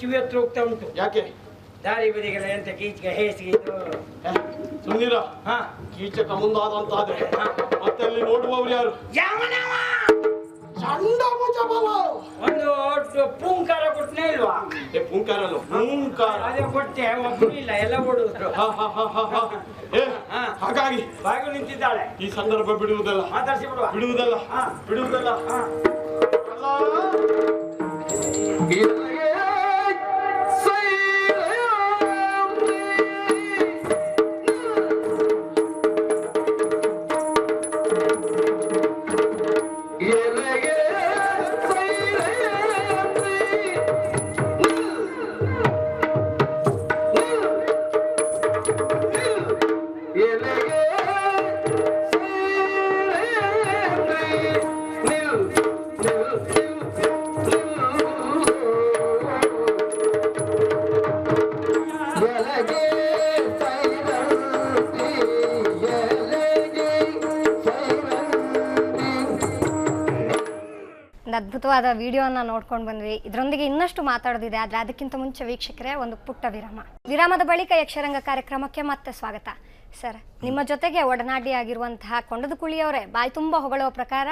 ಕಿವಿ ಹತ್ರ ಹೋಗ್ತಾ ಉಂಟು. ಯಾಕೆ? ದಾರಿ ಬದಿಗೆಲ್ಲ ಎಂತ ಕೀಚಿಗೆ ಹೇಸಿಗೆ ಸುಮ್ಮನಿರ ಹಾ ಕೀಚಕ ಮುಂದಾದಂತಾದ್ರೆ ಮತ್ತೆ ಅಲ್ಲಿ ನೋಡುವವರು ಯಾರು? ಯಾವನವ ಒಂದು ಪೂಂಕಾರ ಕೊಟ್ಟನೇ ಇಲ್ವಾ? ಏ ಪುಂಕಾರಲ್ಲ ಪುಂಕಾರ. ಅದೇ ಕೊಟ್ಟೆ ಒಬ್ಬರು ಇಲ್ಲ ಎಲ್ಲ. ಹಾಗಾಗಿ ಬಾಗಿಲು ನಿಂತಿದ್ದಾಳೆ. ಈ ಸಂದರ್ಭ ಬಿಡುವುದಲ್ಲ. ಮಾತಾಡಿಸಿ ಬಿಡುವ. ಬಿಡುವುದಲ್ಲ. ಹಾ. ಬಿಡುವುದಲ್ಲ. ಹಾ. ಅದ್ಭುತವಾದ ವಿಡಿಯೋನ ನೋಡ್ಕೊಂಡು ಬಂದ್ವಿ. ಇದರೊಂದಿಗೆ ಇನ್ನಷ್ಟು ಮಾತಾಡೋದಿದೆ. ಆದರೆ ಅದಕ್ಕಿಂತ ಮುಂಚೆ ವೀಕ್ಷಕರೇ, ಒಂದು ಪುಟ್ಟ ವಿರಾಮ. ವಿರಾಮದ ಬಳಿಕ ಯಕ್ಷರಂಗ ಕಾರ್ಯಕ್ರಮಕ್ಕೆ ಮತ್ತೆ ಸ್ವಾಗತ. ಸರ್, ನಿಮ್ಮ ಜೊತೆಗೆ ಒಡನಾಡಿಯಾಗಿರುವಂತಹ ಕೊಂಡದ ಕುಳಿಯವರೇ, ಬಾಯಿ ತುಂಬ ಹೊಗಳುವ ಪ್ರಕಾರ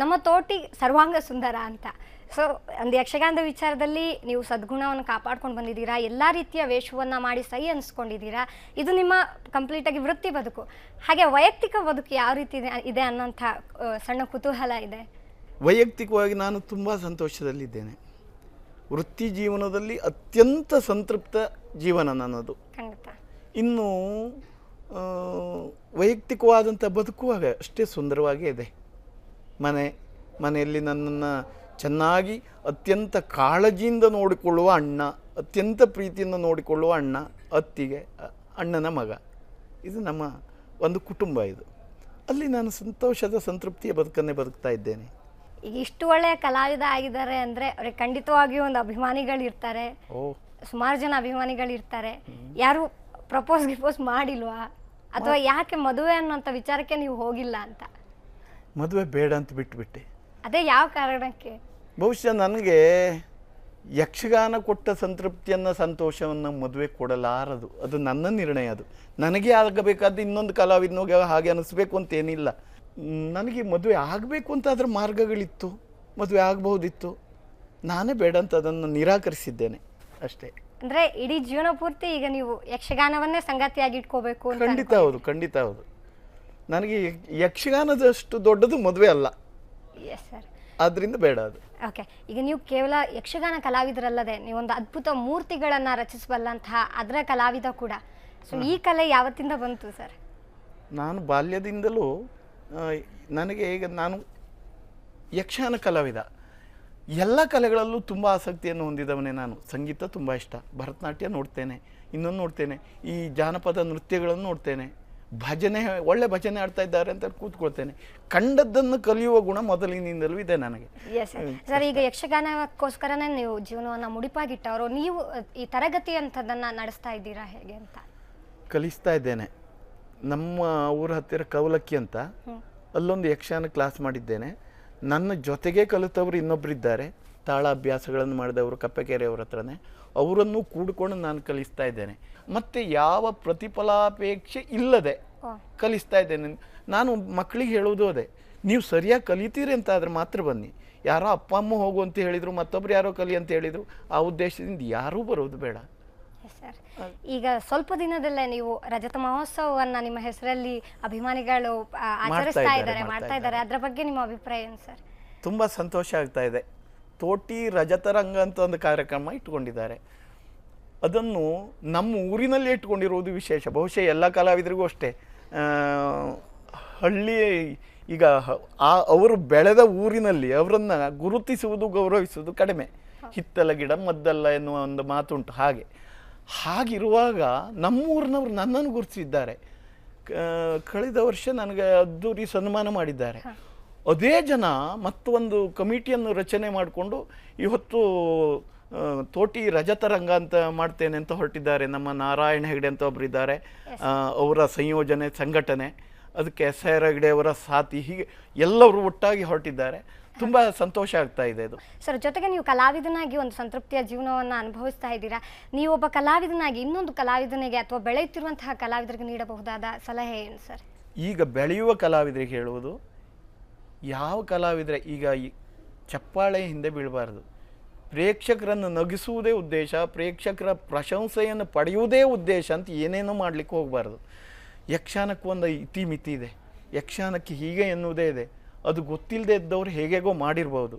ನಮ್ಮ ತೋಟಿ ಸರ್ವಾಂಗ ಸುಂದರ ಅಂತ. ಸೊ ಒಂದು ಯಕ್ಷಗಾನದ ವಿಚಾರದಲ್ಲಿ ನೀವು ಸದ್ಗುಣವನ್ನು ಕಾಪಾಡ್ಕೊಂಡು ಬಂದಿದ್ದೀರಾ, ಎಲ್ಲ ರೀತಿಯ ವೇಷವನ್ನು ಮಾಡಿ ಸೈ ಅನಿಸ್ಕೊಂಡಿದ್ದೀರಾ, ಇದು ನಿಮ್ಮ ಕಂಪ್ಲೀಟಾಗಿ ವೃತ್ತಿ ಬದುಕು. ಹಾಗೆ ವೈಯಕ್ತಿಕ ಬದುಕು ಯಾವ ರೀತಿ ಇದೆ ಅನ್ನೋಂಥ ಸಣ್ಣ ಕುತೂಹಲ ಇದೆ. ವೈಯಕ್ತಿಕವಾಗಿ ನಾನು ತುಂಬ ಸಂತೋಷದಲ್ಲಿದ್ದೇನೆ. ವೃತ್ತಿ ಜೀವನದಲ್ಲಿ ಅತ್ಯಂತ ಸಂತೃಪ್ತ ಜೀವನ ನನ್ನದು. ಇನ್ನು ವೈಯಕ್ತಿಕವಾದಂಥ ಬದುಕುವಾಗ ಅಷ್ಟೇ ಸುಂದರವಾಗೇ ಇದೆ. ಮನೆ ಮನೆಯಲ್ಲಿ ನನ್ನನ್ನು ಚೆನ್ನಾಗಿ ಅತ್ಯಂತ ಕಾಳಜಿಯಿಂದ ನೋಡಿಕೊಳ್ಳುವ ಅಣ್ಣ ಅತ್ಯಂತ ಪ್ರೀತಿಯಿಂದ ನೋಡಿಕೊಳ್ಳುವ ಅಣ್ಣ ಅತ್ತಿಗೆ ಅಣ್ಣನ ಮಗ. ಇದು ನಮ್ಮ ಒಂದು ಕುಟುಂಬ ಇದು. ಅಲ್ಲಿ ನಾನು ಸಂತೋಷದ ಸಂತೃಪ್ತಿಯ ಬದುಕನ್ನೇ ಬದುಕ್ತಾ ಇದ್ದೇನೆ. ಈಗ ಇಷ್ಟು ಒಳ್ಳೆಯ ಕಲಾವಿದ ಆಗಿದ್ದಾರೆ ಅಂದರೆ ಅವ್ರಿಗೆ ಖಂಡಿತವಾಗಿಯೂ ಒಂದು ಅಭಿಮಾನಿಗಳಿರ್ತಾರೆ ಓ. ಸುಮಾರು ಜನ ಅಭಿಮಾನಿಗಳಿರ್ತಾರೆ ಯಾರು ಪ್ರಪೋಸ್ ಗಿಪೋಸ್ ಮಾಡಿಲ್ವಾ? ಅಥವಾ ಯಾಕೆ ಮದುವೆ ಅನ್ನೋಂಥ ವಿಚಾರಕ್ಕೆ ನೀವು ಹೋಗಿಲ್ಲ ಅಂತ? ಮದುವೆ ಬೇಡ ಅಂತ ಬಿಟ್ಬಿಟ್ಟೆ. ಅದೇ ಯಾವ ಕಾರಣಕ್ಕೆ? ಬಹುಶಃ ನನಗೆ ಯಕ್ಷಗಾನ ಕೊಟ್ಟ ಸಂತೃಪ್ತಿಯನ್ನು ಸಂತೋಷವನ್ನು ಮದುವೆ ಕೊಡಲಾರದು. ಅದು ನನ್ನ ನಿರ್ಣಯ ಅದು. ನನಗೆ ಆಗಬೇಕಾದ ಇನ್ನೊಂದು ಕಲಾವಿದನಿಗೆ ಹಾಗೆ ಅನಿಸ್ಬೇಕು ಅಂತೇನಿಲ್ಲ. ನನಗೆ ಮದುವೆ ಆಗಬೇಕು ಅಂತ ಅದರ ಮಾರ್ಗಗಳಿತ್ತು. ಮದುವೆ ಆಗಬಹುದಿತ್ತು. ನಾನೇ ಬೇಡ ಅಂತ ಅದನ್ನು ನಿರಾಕರಿಸಿದ್ದೇನೆ ಅಷ್ಟೇ. ಅಂದ್ರೆ ಇಡೀ ಜೀವನ ಪೂರ್ತಿ ಈಗ ನೀವು ಯಕ್ಷಗಾನವನ್ನೇ ಸಂಗಾತಿಯಾಗಿ ಇಟ್ಕೋಬೇಕು ಖಂಡಿತ ಹೌದು ಖಂಡಿತ ಹೌದು. ನನಗೆ ಯಕ್ಷಗಾನದಷ್ಟು ದೊಡ್ಡದು ಮದುವೆ ಅಲ್ಲ. ಎಸ್ ಸರ್ ಅದರಿಂದ ಬೇಡ ಅದು. ಓಕೆ ಈಗ ನೀವು ಕೇವಲ ಯಕ್ಷಗಾನ ಕಲಾವಿದರಲ್ಲದೆ ನೀವೊಂದು ಅದ್ಭುತ ಮೂರ್ತಿಗಳನ್ನು ರಚಿಸಬಲ್ಲಂತಹ ಅದರ ಕಲಾವಿದ ಕೂಡ. ಸೊ ಈ ಕಲೆ ಯಾವತ್ತಿಂದ ಬಂತು ಸರ್ ನಾನು ಬಾಲ್ಯದಿಂದಲೂ ನನಗೆ ಈಗ ನಾನು ಯಕ್ಷಗಾನ ಕಲಾವಿದ. ಎಲ್ಲ ಕಲೆಗಳಲ್ಲೂ ತುಂಬ ಆಸಕ್ತಿಯನ್ನು ಹೊಂದಿದವನೇ ನಾನು. ಸಂಗೀತ ತುಂಬ ಇಷ್ಟ. ಭರತನಾಟ್ಯ ನೋಡ್ತೇನೆ ಇನ್ನೊಂದು ನೋಡ್ತೇನೆ. ಈ ಜಾನಪದ ನೃತ್ಯಗಳನ್ನು ನೋಡ್ತೇನೆ. ಭಜನೆ ಒಳ್ಳೆ ಭಜನೆ ಆಡ್ತಾ ಇದ್ದಾರೆ ಅಂತ ಕೂತ್ಕೊಳ್ತೇನೆ. ಕಂಡದ್ದನ್ನು ಕಲಿಯುವ ಗುಣ ಮೊದಲಿನಿಂದಲೂ ಇದೆ ನನಗೆ. ಸರ್ ಈಗ ಯಕ್ಷಗಾನಕ್ಕೋಸ್ಕರನೇ ನೀವು ಜೀವನವನ್ನು ಮುಡಿಪಾಗಿಟ್ಟವರು. ನೀವು ಈ ತರಗತಿ ಅಂಥದ್ದನ್ನು ನಡೆಸ್ತಾ ಇದ್ದೀರಾ ಹೇಗೆ ಅಂತ? ಕಲಿಸ್ತಾ ಇದ್ದೇನೆ. ನಮ್ಮ ಊರ ಹತ್ತಿರ ಕವಲಕ್ಕಿ ಅಂತ ಅಲ್ಲೊಂದು ಯಕ್ಷಗಾನ ಕ್ಲಾಸ್ ಮಾಡಿದ್ದೇನೆ. ನನ್ನ ಜೊತೆಗೆ ಕಲಿತವರು ಇನ್ನೊಬ್ಬರಿದ್ದಾರೆ ತಾಳ ಅಭ್ಯಾಸಗಳನ್ನು ಮಾಡಿದವರು ಕಪ್ಪೆಕೆರೆಯವ್ರ ಹತ್ರನೇ. ಅವರನ್ನು ಕೂಡಿಕೊಂಡು ನಾನು ಕಲಿಸ್ತಾ ಇದ್ದೇನೆ. ಮತ್ತು ಯಾವ ಪ್ರತಿಫಲಾಪೇಕ್ಷೆ ಇಲ್ಲದೆ ಕಲಿಸ್ತಾ ಇದ್ದೇನೆ. ನಾನು ಮಕ್ಕಳಿಗೆ ಹೇಳೋದು ಅದೇ. ನೀವು ಸರಿಯಾಗಿ ಕಲಿತೀರಿ ಅಂತ ಆದರೆ ಮಾತ್ರ ಬನ್ನಿ. ಯಾರೋ ಅಪ್ಪ ಅಮ್ಮ ಹೋಗು ಅಂತ ಹೇಳಿದರು ಮತ್ತೊಬ್ರು ಯಾರೋ ಕಲಿ ಅಂತ ಹೇಳಿದರು ಆ ಉದ್ದೇಶದಿಂದ ಯಾರೂ ಬರೋದು ಬೇಡ. ಸರ್ ಈಗ ಸ್ವಲ್ಪ ದಿನದಲ್ಲೇ ನೀವು ರಜತ ಮಹೋತ್ಸವವನ್ನ ನಿಮ್ಮ ಹೆಸರಲ್ಲಿ ಅಭಿಮಾನಿಗಳು ಆಚರಿಸ್ತಾ ಇದ್ದಾರೆ, ಮಾಡ್ತಾ ಇದ್ದಾರೆ. ಅದರ ಬಗ್ಗೆ ನಿಮ್ಮ ಅಭಿಪ್ರಾಯ ಏನು ಸರ್ ತುಂಬಾ ಸಂತೋಷ ಆಗ್ತಾ ಇದೆ. ತೋಟಿ ರಜತರಂಗ ಅಂತ ಒಂದು ಕಾರ್ಯಕ್ರಮ ಇಟ್ಕೊಂಡಿದ್ದಾರೆ. ಅದನ್ನು ನಮ್ಮ ಊರಿನಲ್ಲಿ ಇಟ್ಕೊಂಡಿರುವುದು ವಿಶೇಷ. ಬಹುಶಃ ಎಲ್ಲ ಕಲಾವಿದರಿಗೂ ಅಷ್ಟೇ. ಹಳ್ಳಿ ಈಗ ಆ ಅವರು ಬೆಳೆದ ಊರಿನಲ್ಲಿ ಅವರನ್ನು ಗುರುತಿಸುವುದು ಗೌರವಿಸುವುದು ಕಡಿಮೆ. ಹಿತ್ತಲ ಗಿಡ ಮದ್ದಲ್ಲ ಎನ್ನುವ ಒಂದು ಮಾತುಂಟು ಹಾಗೆ. ಹಾಗಿರುವಾಗ ನಮ್ಮೂರಿನವ್ರು ನನ್ನನ್ನು ಗುರುತಿಸಿದ್ದಾರೆ. ಕಳೆದ ವರ್ಷ ನನಗೆ ಅದ್ದೂರಿ ಸನ್ಮಾನ ಮಾಡಿದ್ದಾರೆ. ಅದೇ ಜನ ಮತ್ತೊಂದು ಕಮಿಟಿಯನ್ನು ರಚನೆ ಮಾಡಿಕೊಂಡು ಇವತ್ತು ತೋಟಿ ರಜತರಂಗ ಅಂತ ಮಾಡ್ತೇನೆ ಅಂತ ಹೊರಟಿದ್ದಾರೆ. ನಮ್ಮ ನಾರಾಯಣ ಹೆಗಡೆ ಅಂತ ಒಬ್ಬರಿದ್ದಾರೆ ಅವರ ಸಂಯೋಜನೆ ಸಂಘಟನೆ. ಅದಕ್ಕೆ ಎಸ್ ಆರ್ ಹೆಗಡೆ ಅವರ ಸಾಥಿ ಹೀಗೆ ಎಲ್ಲರೂ ಒಟ್ಟಾಗಿ ಹೊರಟಿದ್ದಾರೆ. ತುಂಬ ಸಂತೋಷ ಆಗ್ತಾ ಇದೆ ಅದು. ಸರ್ ಜೊತೆಗೆ ನೀವು ಕಲಾವಿದನಾಗಿ ಒಂದು ಸಂತೃಪ್ತಿಯ ಜೀವನವನ್ನು ಅನುಭವಿಸ್ತಾ ಇದ್ದೀರಾ? ನೀವು ಒಬ್ಬ ಕಲಾವಿದನಾಗಿ ಇನ್ನೊಂದು ಕಲಾವಿದನಿಗೆ ಅಥವಾ ಬೆಳೆಯುತ್ತಿರುವಂತಹ ಕಲಾವಿದರಿಗೆ ನೀಡಬಹುದಾದ ಸಲಹೆ ಏನು ಸರ್ ಈಗ ಬೆಳೆಯುವ ಕಲಾವಿದರಿಗೆ ಹೇಳುವುದು ಯಾವ ಕಲಾವಿದರ ಈಗ ಈ ಚಪ್ಪಾಳೆ ಹಿಂದೆ ಬೀಳಬಾರ್ದು. ಪ್ರೇಕ್ಷಕರನ್ನು ನಗಿಸುವುದೇ ಉದ್ದೇಶ ಪ್ರೇಕ್ಷಕರ ಪ್ರಶಂಸೆಯನ್ನು ಪಡೆಯುವುದೇ ಉದ್ದೇಶ ಅಂತ ಏನೇನೋ ಮಾಡಲಿಕ್ಕೆ ಹೋಗಬಾರ್ದು. ಯಕ್ಷಾನಕ್ಕೆ ಒಂದು ಇತಿಮಿತಿ ಇದೆ. ಯಕ್ಷಾನಕ್ಕೆ ಹೀಗೆ ಎನ್ನುವುದೇ ಇದೆ. ಅದು ಗೊತ್ತಿಲ್ಲದೆ ಇದ್ದವ್ರು ಹೇಗೇಗೋ ಮಾಡಿರ್ಬೋದು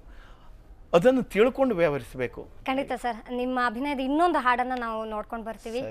ಅದನ್ನು ತಿಳ್ಕೊಂಡು ವ್ಯವಹರಿಸಬೇಕು ಖಂಡಿತ ಸರ್ ನಿಮ್ಮ ಅಭಿನಯದ ಇನ್ನೊಂದು ಹಾಡನ್ನು ನಾವು ನೋಡ್ಕೊಂಡು ಬರ್ತೀವಿ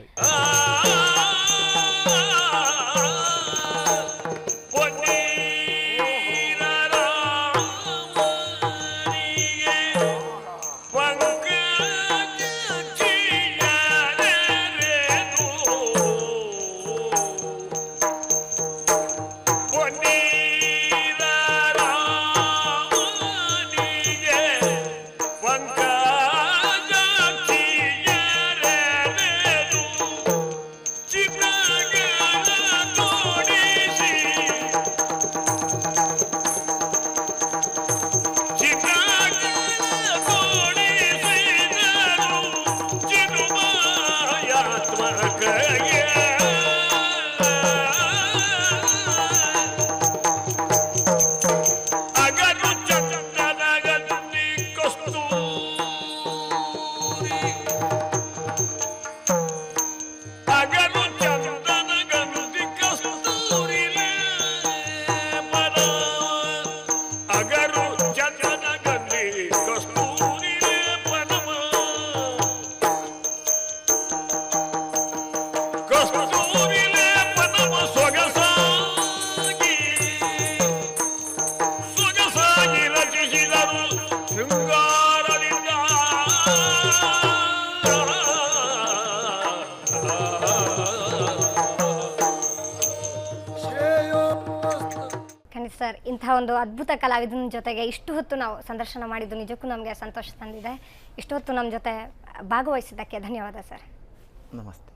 ಇಂಥ ಒಂದು ಅದ್ಭುತ ಕಲಾವಿದನ ಜೊತೆಗೆ ಇಷ್ಟು ಹೊತ್ತು ನಾವು ಸಂದರ್ಶನ ಮಾಡಿದ್ದು ನಿಜಕ್ಕೂ ನಮಗೆ ಸಂತೋಷ ತಂದಿದೆ. ಇಷ್ಟು ಹೊತ್ತು ನಮ್ಮ ಜೊತೆ ಭಾಗವಹಿಸಿದ್ದಕ್ಕೆ ಧನ್ಯವಾದ ಸರ್. ನಮಸ್ತೆ.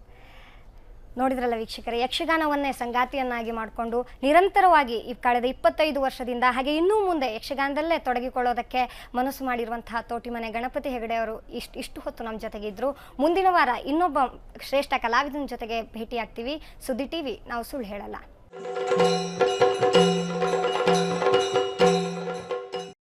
ನೋಡಿದ್ರಲ್ಲ ವೀಕ್ಷಕರೇ ಯಕ್ಷಗಾನವನ್ನೇ ಸಂಗಾತಿಯನ್ನಾಗಿ ಮಾಡಿಕೊಂಡು ನಿರಂತರವಾಗಿ ಈ ಕಳೆದ ಇಪ್ಪತ್ತೈದು ವರ್ಷದಿಂದ ಹಾಗೆ ಇನ್ನೂ ಮುಂದೆ ಯಕ್ಷಗಾನದಲ್ಲೇ ತೊಡಗಿಕೊಳ್ಳೋದಕ್ಕೆ ಮನಸ್ಸು ಮಾಡಿರುವಂತಹ ತೋಟಿಮನೆ ಗಣಪತಿ ಹೆಗಡೆ ಅವರು ಇಷ್ಟು ಇಷ್ಟು ಹೊತ್ತು ನಮ್ಮ ಜೊತೆಗಿದ್ದರು ಮುಂದಿನ ವಾರ ಇನ್ನೊಬ್ಬ ಶ್ರೇಷ್ಠ ಕಲಾವಿದನ ಜೊತೆಗೆ ಭೇಟಿಯಾಗ್ತೀವಿ. ಸುದ್ದಿ ಟಿವಿ ನಾವು ಸುಳ್ಳು ಹೇಳಲ್ಲ.